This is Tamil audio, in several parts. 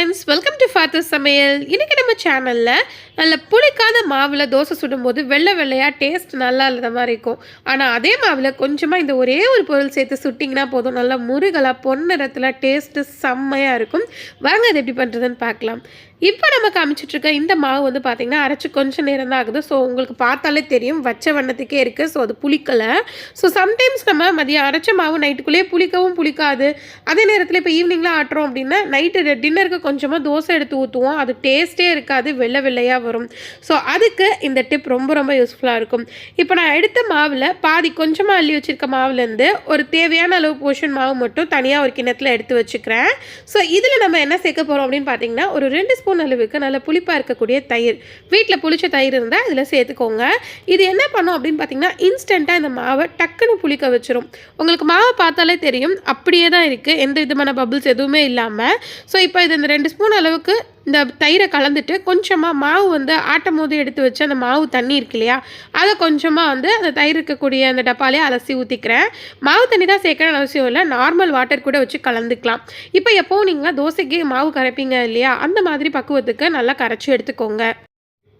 ஃப்ரெண்ட்ஸ் வெல்கம் டு ஃபாதர் சமையல் இன்றைக்கி நம்ம சேனலில் நல்ல புளிக்காத மாவில் தோசை சுடும்போது வெள்ளை வெள்ளையாக டேஸ்ட் நல்லா இல்லாத மாதிரி இருக்கும். ஆனால் அதே மாவில் கொஞ்சமாக இந்த ஒரே ஒரு பொருள் சேர்த்து சுட்டிங்கன்னா போதும். நல்லா முருகலாக பொன்னிறத்தில் டேஸ்ட்டு செம்மையாக இருக்கும். வாங்க அது எப்படி பண்ணுறதுன்னு பார்க்கலாம். இப்போ நம்ம காமிச்சிட்ருக்க இந்த மாவு வந்து பார்த்திங்கன்னா அரைச்சி கொஞ்சம் நேரம் தான் ஆகுது. ஸோ உங்களுக்கு பார்த்தாலே தெரியும். வச்ச வண்ணத்துக்கே இருக்குது ஸோ அது புளிக்கலை. ஸோ சம்டைம்ஸ் நம்ம மதியம் அரைச்ச மாவு நைட்டுக்குள்ளேயே புளிக்கவும் புளிக்காது. அதே நேரத்தில் இப்போ ஈவினிங்லாம் ஆட்டுறோம் அப்படின்னா நைட்டு டின்னருக்கு கொஞ்சமாக தோசை எடுத்து ஊற்றுவோம் அது டேஸ்ட்டே இருக்காது வெள்ளை வெள்ளையாக வரும். ஸோ அதுக்கு இந்த டிப் ரொம்ப ரொம்ப யூஸ்ஃபுல்லாக இருக்கும். இப்போ நான் எடுத்த மாவில் பாதி கொஞ்சமாக அள்ளி வச்சுருக்க மாவுலேருந்து ஒரு தேவையான அளவு போர்ஷன் மாவு மட்டும் தனியாக ஒரு கிண்ணத்தில் எடுத்து வச்சுக்கிறேன். ஸோ இதில் நம்ம என்ன சேர்க்க போகிறோம் அப்படின்னு பார்த்தீங்கன்னா ஒரு ரெண்டு ஸ்பூன் அளவுக்கு நல்ல புளிப்பாக இருக்கக்கூடிய தயிர். வீட்டில் புளிச்ச தயிர் இருந்தால் இதில் சேர்த்துக்கோங்க. இது என்ன பண்ணும் அப்படின்னு பார்த்தீங்கன்னா இன்ஸ்டண்ட்டாக இந்த மாவை டக்குன்னு புளிக்க வச்சிரும். உங்களுக்கு மாவை பார்த்தாலே தெரியும் அப்படியே தான் இருக்குது எந்த விதமான பபுள்ஸ் எதுவுமே இல்லாமல் ஸோ இப்போ இது இந்த ரெண்டு ஸ்பூன் அளவுக்கு இந்த தயிரை கலந்துட்டு கொஞ்சமாக மாவு வந்து ஆட்டும் போது எடுத்து வச்சு அந்த மாவு தண்ணி இருக்கு இல்லையா? அதை கொஞ்சமாக வந்து அந்த தயிர் இருக்கக்கூடிய அந்த டப்பாலே அலசி ஊற்றிக்கிறேன் மாவு தண்ணி தான் சேர்க்கணும்னு அவசியம் இல்லை. நார்மல் வாட்டர் கூட வச்சு கலந்துக்கலாம். இப்போ எப்போவும் நீங்கள் தோசைக்கு மாவு கரைப்பீங்க இல்லையா? அந்த மாதிரி பக்குவத்துக்கு நல்லா கரைச்சி எடுத்துக்கோங்க.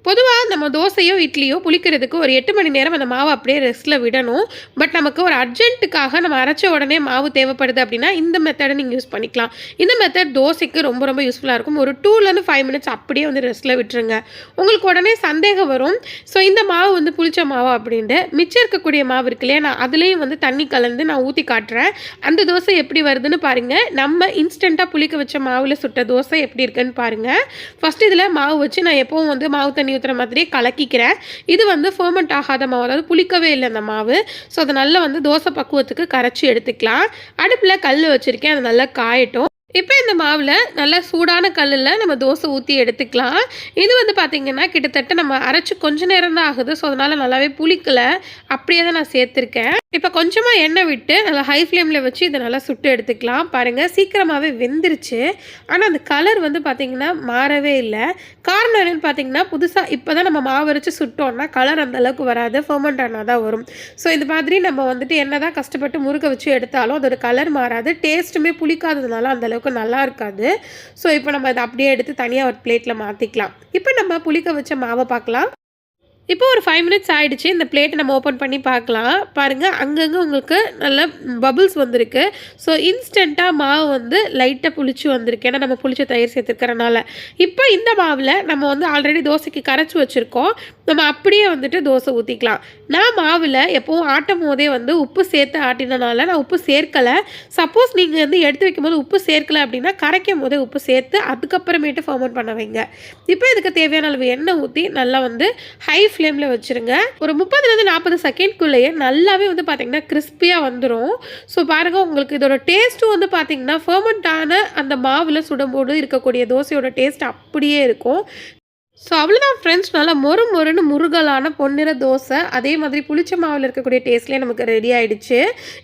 பொதுவாக நம்ம தோசையோ இட்லியோ புளிக்கிறதுக்கு ஒரு எட்டு மணி நேரம் அந்த மாவு அப்படியே ரெஸ்ட்டில் விடணும். பட் நமக்கு ஒரு அர்ஜென்ட்டுக்காக நம்ம அரைச்ச உடனே மாவு தேவைப்படுது அப்படின்னா இந்த மெத்தடை நீங்கள் யூஸ் பண்ணிக்கலாம். இந்த மெத்தட் தோசைக்கு ரொம்ப ரொம்ப யூஸ்ஃபுல்லாக இருக்கும். ஒரு டூலேருந்து ஃபைவ் மினிட்ஸ் அப்படியே வந்து ரெஸ்ட்டில் விட்டுருங்க. உங்களுக்கு உடனே சந்தேகம் வரும். ஸோ இந்த மாவு வந்து புளிச்ச மாவு அப்படின்ட்டு மிச்சம் இருக்கக்கூடிய மாவு இருக்கு இல்லையா நான் அதுலேயும் வந்து தண்ணி கலந்து நான் ஊற்றி காட்டுறேன். அந்த தோசை எப்படி வருதுன்னு பாருங்கள் நம்ம இன்ஸ்டண்ட்டாக புளிக்க வச்ச மாவில் சுட்ட தோசை எப்படி இருக்குன்னு பாருங்கள் ஃபஸ்ட் இதில் மாவு வச்சு நான் எப்போவும் வந்து மாவு தண்ணி ஊற்றுற மாதிரியே கலக்கிக்கிறேன். இது வந்து ஃபர்மெண்ட் ஆகாத மாவு அதாவது புளிக்கவே இல்லை அந்த மாவு. ஸோ அதை நல்லா வந்து தோசை பக்குவத்துக்கு கரைச்சி எடுத்துக்கலாம். அடுப்பில் கல் வச்சுருக்கேன் அது நல்லா காயட்டும். இப்போ இந்த மாவில் நல்லா சூடான கல்லில் நம்ம தோசை ஊற்றி எடுத்துக்கலாம். இது வந்து பார்த்திங்கன்னா கிட்டத்தட்ட நம்ம அரைச்சி கொஞ்ச நேரம் தான் ஆகுது. ஸோ அதனால் நல்லாவே புளிக்கலை. அப்படியே தான் நான் சேர்த்துருக்கேன். இப்போ கொஞ்சமாக எண்ணெய் விட்டு நல்லா ஹை ஃப்ளேமில் வச்சு இதை நல்லா சுட்டு எடுத்துக்கலாம். பாருங்கள் சீக்கிரமாகவே வெந்துருச்சு. ஆனால் அந்த கலர் வந்து பார்த்திங்கன்னா மாறவே இல்லை. காரணம் என்னென்னு பார்த்தீங்கன்னா புதுசாக இப்போ தான் நம்ம மாவு அரைச்சி சுட்டோம்னா கலர் அந்த அளவுக்கு வராது ஃபர்மெண்ட் ஆனால் தான் வரும். ஸோ இந்த மாதிரி நம்ம வந்துட்டு என்ன தான் கஷ்டப்பட்டு முறுக்க வச்சு எடுத்தாலும் அதோட கலர் மாறாது. டேஸ்ட்டுமே புளிக்காததுனால அந்தளவுக்கு நல்லா இருக்காது. ஸோ இப்போ நம்ம அதை அப்படியே எடுத்து தனியாக ஒரு பிளேட்டில் மாற்றிக்கலாம் இப்போ நம்ம புளிக்க வச்ச மாவை பார்க்கலாம். இப்போ ஒரு ஃபைவ் மினிட்ஸ் ஆகிடுச்சு இந்த பிளேட்டை நம்ம ஓப்பன் பண்ணி பார்க்கலாம். பாருங்கள் அங்கங்கே உங்களுக்கு நல்ல பபுள்ஸ் வந்திருக்கு. ஸோ இன்ஸ்டண்ட்டாக மாவு வந்து லைட்டாக புளிச்சு வந்திருக்கு. ஏன்னா நம்ம புளிச்ச தயிர் சேர்த்துருக்கறனால இப்போ இந்த மாவில் நம்ம வந்து ஆல்ரெடி தோசைக்கு கரைச்சி வச்சுருக்கோம். நம்ம அப்படியே வந்துட்டு தோசை ஊற்றிக்கலாம் நான் மாவில் எப்போவும் ஆட்டும் போதே வந்து உப்பு சேர்த்து ஆட்டினனால நான் உப்பு சேர்க்கலை. சப்போஸ் நீங்கள் வந்து எடுத்து வைக்கும்போது உப்பு சேர்க்கலை அப்படின்னா கரைக்கும் போதே உப்பு சேர்த்து அதுக்கப்புறமேட்டு ஃபர்மெண்ட் பண்ண வைங்க. இப்போ இதுக்கு தேவையான அளவு எண்ணெய் ஊற்றி நல்லா வந்து ஹை ஃப்ளேமில் வச்சுருங்க. ஒரு முப்பதுலேருந்து நாற்பது செகண்ட்குள்ளேயே நல்லாவே வந்து பார்த்திங்கன்னா கிறிஸ்பியாக வந்துடும் ஸோ பாருங்கள் உங்களுக்கு இதோட டேஸ்ட்டும் வந்து பார்த்திங்கன்னா ஃபர்மெண்ட்டான அந்த மாவில் சுடும்போது இருக்கக்கூடிய தோசையோட டேஸ்ட் அப்படியே இருக்கும். ஸோ அவ்வளோதான் ஃப்ரெண்ட்ஸ் நல்லா மொறு மொறுன்னு முருகலான பொன்னிற தோசை. அதே மாதிரி புளிச்ச மாவில் இருக்கக்கூடிய டேஸ்ட்லேயே நமக்கு ரெடி ஆகிடுச்சு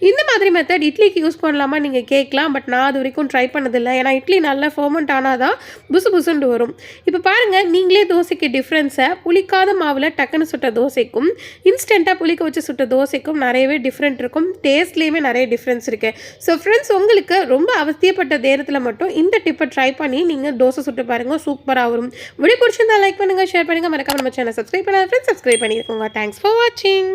இந்த மாதிரி மெத்தட் இட்லிக்கு யூஸ் பண்ணலாமா நீங்கள் கேட்கலாம். பட் நான் அது வரைக்கும் ட்ரை பண்ணதில்லை. ஏன்னா இட்லி நல்லா ஃபர்மெண்ட் ஆனால் தான் புசு புசுண்டு வரும். இப்போ பாருங்கள் நீங்களே தோசைக்கு டிஃப்ரென்ஸை புளிக்காத மாவில் டக்குன்னு சுட்ட தோசைக்கும் இன்ஸ்டண்ட்டாக புளிக்க வச்சு சுட்ட தோசைக்கும் நிறையவே டிஃப்ரெண்ட் இருக்கும். டேஸ்ட்லேயுமே நிறைய டிஃப்ரென்ஸ் இருக்குது ஸோ ஃப்ரெண்ட்ஸ் உங்களுக்கு ரொம்ப அவசியப்பட்ட நேரத்தில் மட்டும் இந்த டிப்பை ட்ரை பண்ணி நீங்கள் தோசை சுட்டு பாருங்கள் சூப்பராக வரும். வீடியோ பிடிச்சிருந்தாலும் லைக் பண்ணுங்கள் ஷேர் பண்ணுங்கள் மறக்காம நம்ம சேனல் சப்ஸ்கிரைப் பண்ணாத ஃப்ரெண்ட்ஸ் சப்ஸ்கிரைப் பண்ணியிருக்கோங்க தேங்க்ஸ் ஃபார் வாட்சிங்